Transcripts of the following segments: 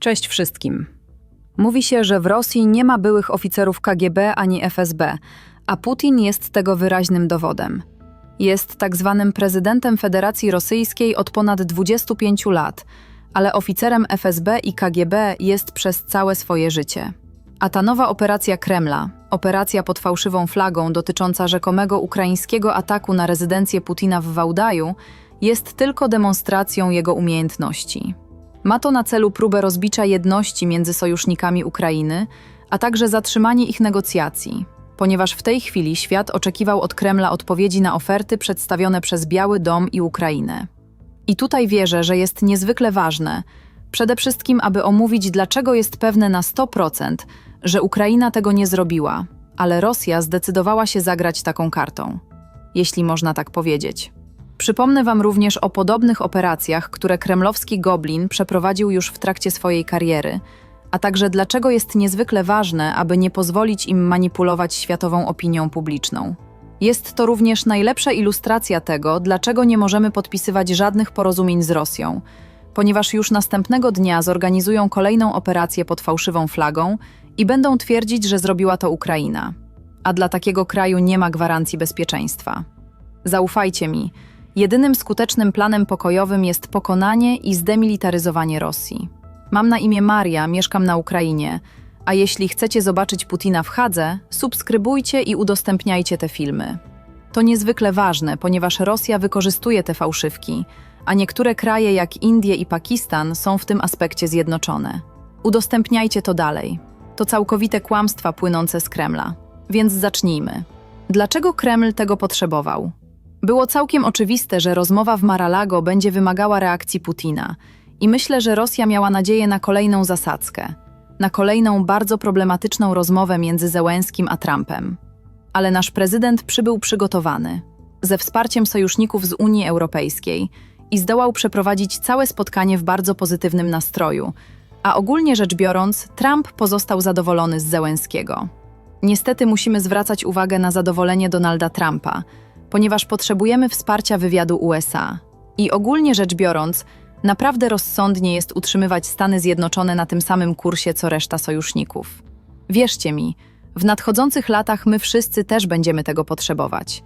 Cześć wszystkim. Mówi się, że w Rosji nie ma byłych oficerów KGB ani FSB, a Putin jest tego wyraźnym dowodem. Jest tak zwanym prezydentem Federacji Rosyjskiej od ponad 25 lat, ale oficerem FSB i KGB jest przez całe swoje życie. A ta nowa operacja Kremla, operacja pod fałszywą flagą dotycząca rzekomego ukraińskiego ataku na rezydencję Putina w Wałdaju, jest tylko demonstracją jego umiejętności. Ma to na celu próbę rozbicia jedności między sojusznikami Ukrainy, a także zatrzymanie ich negocjacji, ponieważ w tej chwili świat oczekiwał od Kremla odpowiedzi na oferty przedstawione przez Biały Dom i Ukrainę. I tutaj wierzę, że jest niezwykle ważne, przede wszystkim, aby omówić, dlaczego jest pewne na 100%, że Ukraina tego nie zrobiła, ale Rosja zdecydowała się zagrać taką kartą. Jeśli można tak powiedzieć. Przypomnę Wam również o podobnych operacjach, które kremlowski Goblin przeprowadził już w trakcie swojej kariery, a także dlaczego jest niezwykle ważne, aby nie pozwolić im manipulować światową opinią publiczną. Jest to również najlepsza ilustracja tego, dlaczego nie możemy podpisywać żadnych porozumień z Rosją, ponieważ już następnego dnia zorganizują kolejną operację pod fałszywą flagą i będą twierdzić, że zrobiła to Ukraina. A dla takiego kraju nie ma gwarancji bezpieczeństwa. Zaufajcie mi, Jedynym skutecznym planem pokojowym jest pokonanie i zdemilitaryzowanie Rosji. Mam na imię Maria, mieszkam na Ukrainie, a jeśli chcecie zobaczyć Putina w Hadze, subskrybujcie i udostępniajcie te filmy. To niezwykle ważne, ponieważ Rosja wykorzystuje te fałszywki, a niektóre kraje jak Indie i Pakistan są w tym aspekcie zjednoczone. Udostępniajcie to dalej. To całkowite kłamstwa płynące z Kremla. Więc zacznijmy. Dlaczego Kreml tego potrzebował? Było całkiem oczywiste, że rozmowa w Maralago będzie wymagała reakcji Putina. I myślę, że Rosja miała nadzieję na kolejną zasadzkę, na kolejną bardzo problematyczną rozmowę między Zełenskim a Trumpem. Ale nasz prezydent przybył przygotowany, ze wsparciem sojuszników z Unii Europejskiej. I zdołał przeprowadzić całe spotkanie w bardzo pozytywnym nastroju, a ogólnie rzecz biorąc, Trump pozostał zadowolony z Zełenskiego. Niestety musimy zwracać uwagę na zadowolenie Donalda Trumpa – ponieważ potrzebujemy wsparcia wywiadu USA. I ogólnie rzecz biorąc, naprawdę rozsądnie jest utrzymywać Stany Zjednoczone na tym samym kursie co reszta sojuszników. Wierzcie mi, w nadchodzących latach my wszyscy też będziemy tego potrzebować.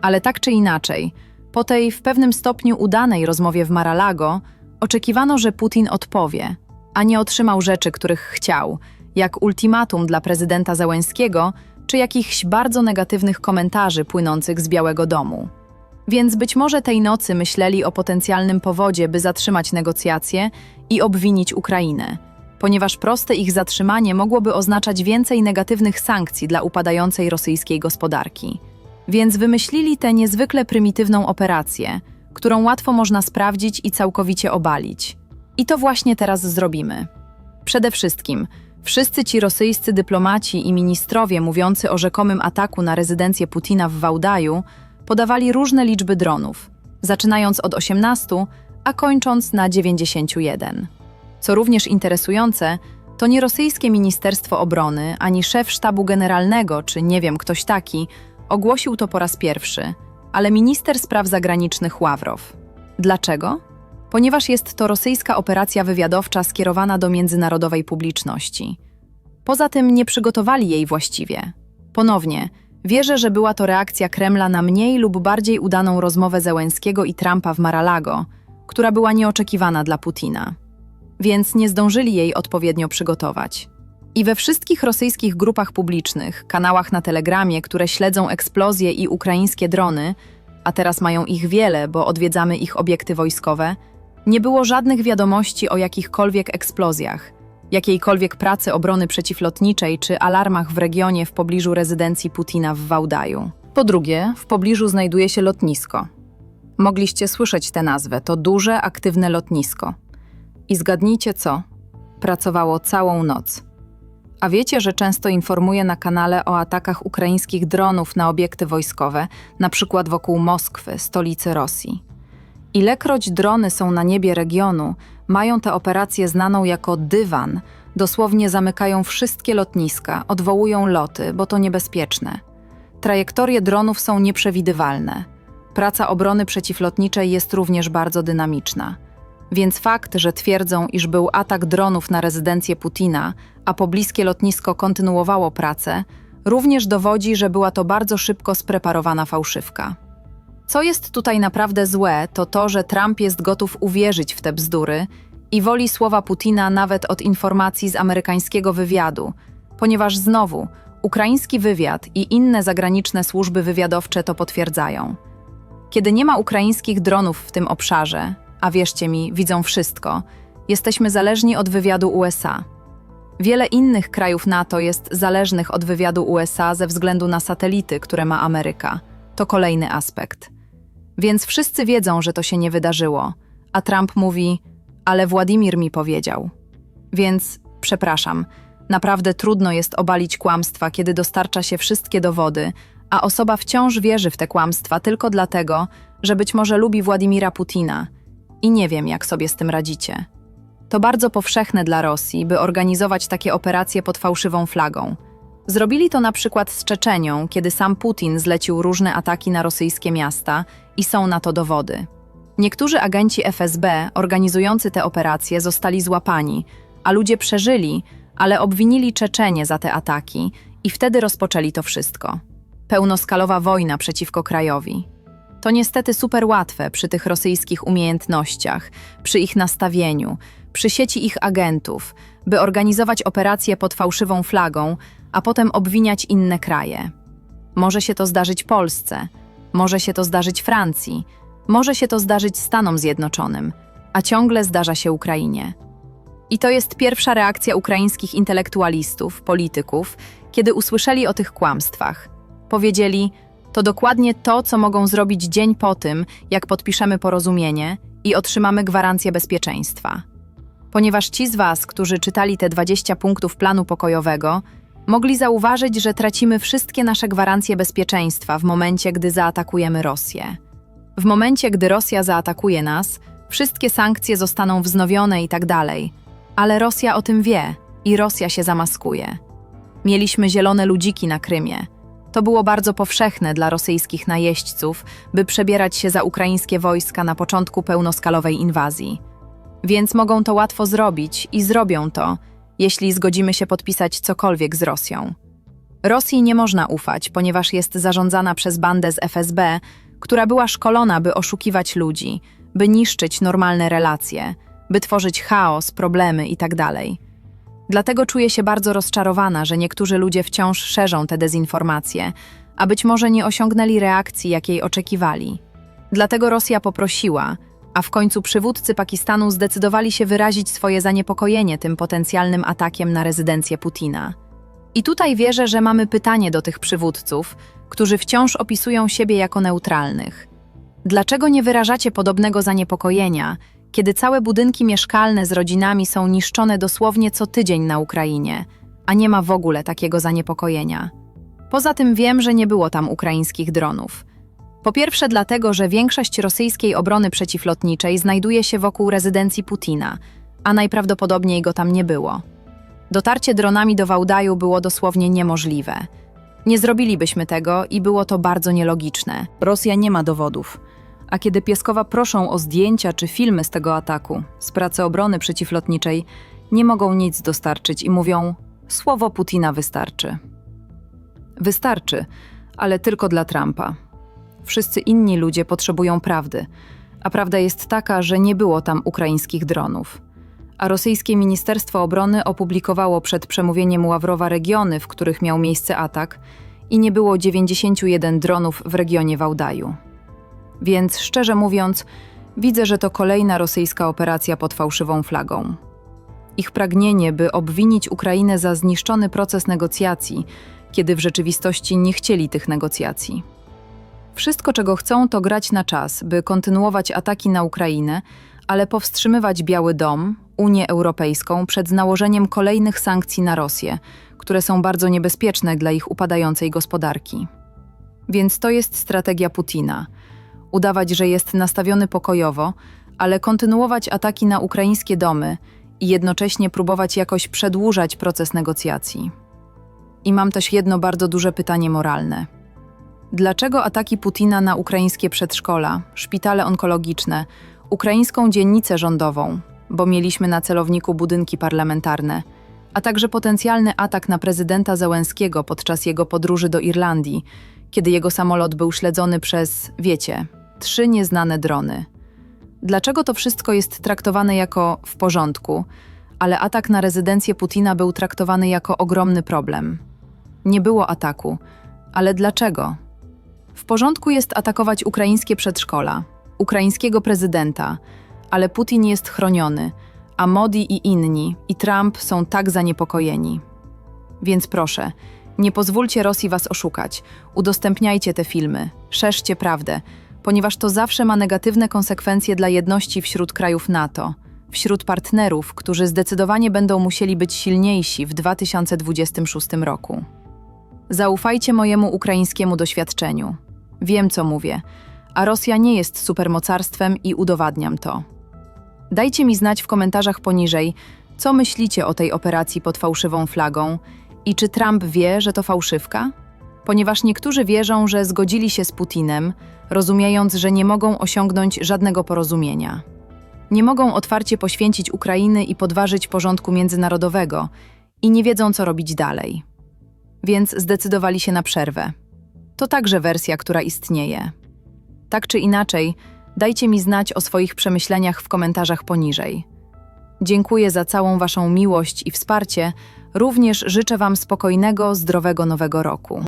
Ale tak czy inaczej, po tej w pewnym stopniu udanej rozmowie w Maralago, oczekiwano, że Putin odpowie, a nie otrzymał rzeczy, których chciał, jak ultimatum dla prezydenta Załęskiego, czy jakichś bardzo negatywnych komentarzy płynących z Białego Domu. Więc być może tej nocy myśleli o potencjalnym powodzie, by zatrzymać negocjacje i obwinić Ukrainę, ponieważ proste ich zatrzymanie mogłoby oznaczać więcej negatywnych sankcji dla upadającej rosyjskiej gospodarki. Więc wymyślili tę niezwykle prymitywną operację, którą łatwo można sprawdzić i całkowicie obalić. I to właśnie teraz zrobimy. Przede wszystkim Wszyscy ci rosyjscy dyplomaci i ministrowie mówiący o rzekomym ataku na rezydencję Putina w Wałdaju podawali różne liczby dronów, zaczynając od 18, a kończąc na 91. Co również interesujące, to nie rosyjskie Ministerstwo Obrony, ani szef sztabu generalnego, czy nie wiem, ktoś taki, ogłosił to po raz pierwszy, ale minister spraw zagranicznych Ławrow. Dlaczego? Ponieważ jest to rosyjska operacja wywiadowcza skierowana do międzynarodowej publiczności. Poza tym nie przygotowali jej właściwie. Ponownie, wierzę, że była to reakcja Kremla na mniej lub bardziej udaną rozmowę Zełenskiego i Trumpa w Maralago, która była nieoczekiwana dla Putina. Więc nie zdążyli jej odpowiednio przygotować. I we wszystkich rosyjskich grupach publicznych, kanałach na Telegramie, które śledzą eksplozje i ukraińskie drony, a teraz mają ich wiele, bo odwiedzamy ich obiekty wojskowe, nie było żadnych wiadomości o jakichkolwiek eksplozjach, jakiejkolwiek pracy obrony przeciwlotniczej czy alarmach w regionie w pobliżu rezydencji Putina w Wałdaju. Po drugie, w pobliżu znajduje się lotnisko. Mogliście słyszeć tę nazwę, to duże, aktywne lotnisko. I zgadnijcie co? Pracowało całą noc. A wiecie, że często informuję na kanale o atakach ukraińskich dronów na obiekty wojskowe, na przykład wokół Moskwy, stolicy Rosji. Ilekroć drony są na niebie regionu, mają tę operację znaną jako dywan, dosłownie zamykają wszystkie lotniska, odwołują loty, bo to niebezpieczne. Trajektorie dronów są nieprzewidywalne. Praca obrony przeciwlotniczej jest również bardzo dynamiczna. Więc fakt, że twierdzą, iż był atak dronów na rezydencję Putina, a pobliskie lotnisko kontynuowało pracę, również dowodzi, że była to bardzo szybko spreparowana fałszywka. Co jest tutaj naprawdę złe, to to, że Trump jest gotów uwierzyć w te bzdury i woli słowa Putina nawet od informacji z amerykańskiego wywiadu, ponieważ znowu ukraiński wywiad i inne zagraniczne służby wywiadowcze to potwierdzają. Kiedy nie ma ukraińskich dronów w tym obszarze, a wierzcie mi, widzą wszystko, jesteśmy zależni od wywiadu USA. Wiele innych krajów NATO jest zależnych od wywiadu USA ze względu na satelity, które ma Ameryka. To kolejny aspekt. Więc wszyscy wiedzą, że to się nie wydarzyło, a Trump mówi: Ale Władimir mi powiedział. Więc przepraszam, naprawdę trudno jest obalić kłamstwa, kiedy dostarcza się wszystkie dowody, a osoba wciąż wierzy w te kłamstwa tylko dlatego, że być może lubi Władimira Putina i nie wiem, jak sobie z tym radzicie. To bardzo powszechne dla Rosji, by organizować takie operacje pod fałszywą flagą. Zrobili to na przykład z Czeczenią, kiedy sam Putin zlecił różne ataki na rosyjskie miasta i są na to dowody. Niektórzy agenci FSB organizujący te operacje zostali złapani, a ludzie przeżyli, ale obwinili Czeczenię za te ataki i wtedy rozpoczęli to wszystko. Pełnoskalowa wojna przeciwko krajowi. To niestety super łatwe przy tych rosyjskich umiejętnościach, przy ich nastawieniu, przy sieci ich agentów, by organizować operacje pod fałszywą flagą, a potem obwiniać inne kraje. Może się to zdarzyć Polsce, może się to zdarzyć Francji, może się to zdarzyć Stanom Zjednoczonym, a ciągle zdarza się Ukrainie. I to jest pierwsza reakcja ukraińskich intelektualistów, polityków, kiedy usłyszeli o tych kłamstwach. Powiedzieli: To dokładnie to, co mogą zrobić dzień po tym, jak podpiszemy porozumienie i otrzymamy gwarancję bezpieczeństwa. Ponieważ ci z Was, którzy czytali te 20 punktów planu pokojowego, mogli zauważyć, że tracimy wszystkie nasze gwarancje bezpieczeństwa w momencie, gdy zaatakujemy Rosję. W momencie, gdy Rosja zaatakuje nas, wszystkie sankcje zostaną wznowione i tak dalej. Ale Rosja o tym wie i Rosja się zamaskuje. Mieliśmy zielone ludziki na Krymie. To było bardzo powszechne dla rosyjskich najeźdźców, by przebierać się za ukraińskie wojska na początku pełnoskalowej inwazji. Więc mogą to łatwo zrobić i zrobią to, jeśli zgodzimy się podpisać cokolwiek z Rosją. Rosji nie można ufać, ponieważ jest zarządzana przez bandę z FSB, która była szkolona, by oszukiwać ludzi, by niszczyć normalne relacje, by tworzyć chaos, problemy itd. Dlatego czuję się bardzo rozczarowana, że niektórzy ludzie wciąż szerzą te dezinformacje, a być może nie osiągnęli reakcji, jakiej oczekiwali. Dlatego Rosja poprosiła, a w końcu przywódcy Pakistanu zdecydowali się wyrazić swoje zaniepokojenie tym potencjalnym atakiem na rezydencję Putina. I tutaj wierzę, że mamy pytanie do tych przywódców, którzy wciąż opisują siebie jako neutralnych. Dlaczego nie wyrażacie podobnego zaniepokojenia, kiedy całe budynki mieszkalne z rodzinami są niszczone dosłownie co tydzień na Ukrainie, a nie ma w ogóle takiego zaniepokojenia? Poza tym wiem, że nie było tam ukraińskich dronów. Po pierwsze dlatego, że większość rosyjskiej obrony przeciwlotniczej znajduje się wokół rezydencji Putina, a najprawdopodobniej go tam nie było. Dotarcie dronami do Wałdaju było dosłownie niemożliwe. Nie zrobilibyśmy tego i było to bardzo nielogiczne. Rosja nie ma dowodów. A kiedy Pieskowa proszą o zdjęcia czy filmy z tego ataku, z pracy obrony przeciwlotniczej, nie mogą nic dostarczyć i mówią: Słowo Putina wystarczy. Wystarczy, ale tylko dla Trumpa. Wszyscy inni ludzie potrzebują prawdy, a prawda jest taka, że nie było tam ukraińskich dronów. A rosyjskie Ministerstwo Obrony opublikowało przed przemówieniem Ławrowa regiony, w których miał miejsce atak, i nie było 91 dronów w regionie Wałdaju. Więc szczerze mówiąc, widzę, że to kolejna rosyjska operacja pod fałszywą flagą. Ich pragnienie, by obwinić Ukrainę za zniszczony proces negocjacji, kiedy w rzeczywistości nie chcieli tych negocjacji. Wszystko, czego chcą, to grać na czas, by kontynuować ataki na Ukrainę, ale powstrzymywać Biały Dom, Unię Europejską przed nałożeniem kolejnych sankcji na Rosję, które są bardzo niebezpieczne dla ich upadającej gospodarki. Więc to jest strategia Putina. Udawać, że jest nastawiony pokojowo, ale kontynuować ataki na ukraińskie domy i jednocześnie próbować jakoś przedłużać proces negocjacji. I mam też jedno bardzo duże pytanie moralne. Dlaczego ataki Putina na ukraińskie przedszkola, szpitale onkologiczne, ukraińską dziennicę rządową, bo mieliśmy na celowniku budynki parlamentarne, a także potencjalny atak na prezydenta Zełenskiego podczas jego podróży do Irlandii, kiedy jego samolot był śledzony przez, wiecie, trzy nieznane drony. Dlaczego to wszystko jest traktowane jako w porządku, ale atak na rezydencję Putina był traktowany jako ogromny problem? Nie było ataku, ale dlaczego? W porządku jest atakować ukraińskie przedszkola, ukraińskiego prezydenta, ale Putin jest chroniony, a Modi i inni, i Trump są tak zaniepokojeni. Więc proszę, nie pozwólcie Rosji was oszukać. Udostępniajcie te filmy, szerzcie prawdę, ponieważ to zawsze ma negatywne konsekwencje dla jedności wśród krajów NATO, wśród partnerów, którzy zdecydowanie będą musieli być silniejsi w 2026 roku. Zaufajcie mojemu ukraińskiemu doświadczeniu. Wiem, co mówię, a Rosja nie jest supermocarstwem i udowadniam to. Dajcie mi znać w komentarzach poniżej, co myślicie o tej operacji pod fałszywą flagą i czy Trump wie, że to fałszywka? Ponieważ niektórzy wierzą, że zgodzili się z Putinem, rozumiejąc, że nie mogą osiągnąć żadnego porozumienia. Nie mogą otwarcie poświęcić Ukrainy i podważyć porządku międzynarodowego i nie wiedzą, co robić dalej. Więc zdecydowali się na przerwę. To także wersja, która istnieje. Tak czy inaczej, dajcie mi znać o swoich przemyśleniach w komentarzach poniżej. Dziękuję za całą Waszą miłość i wsparcie. Również życzę Wam spokojnego, zdrowego nowego roku.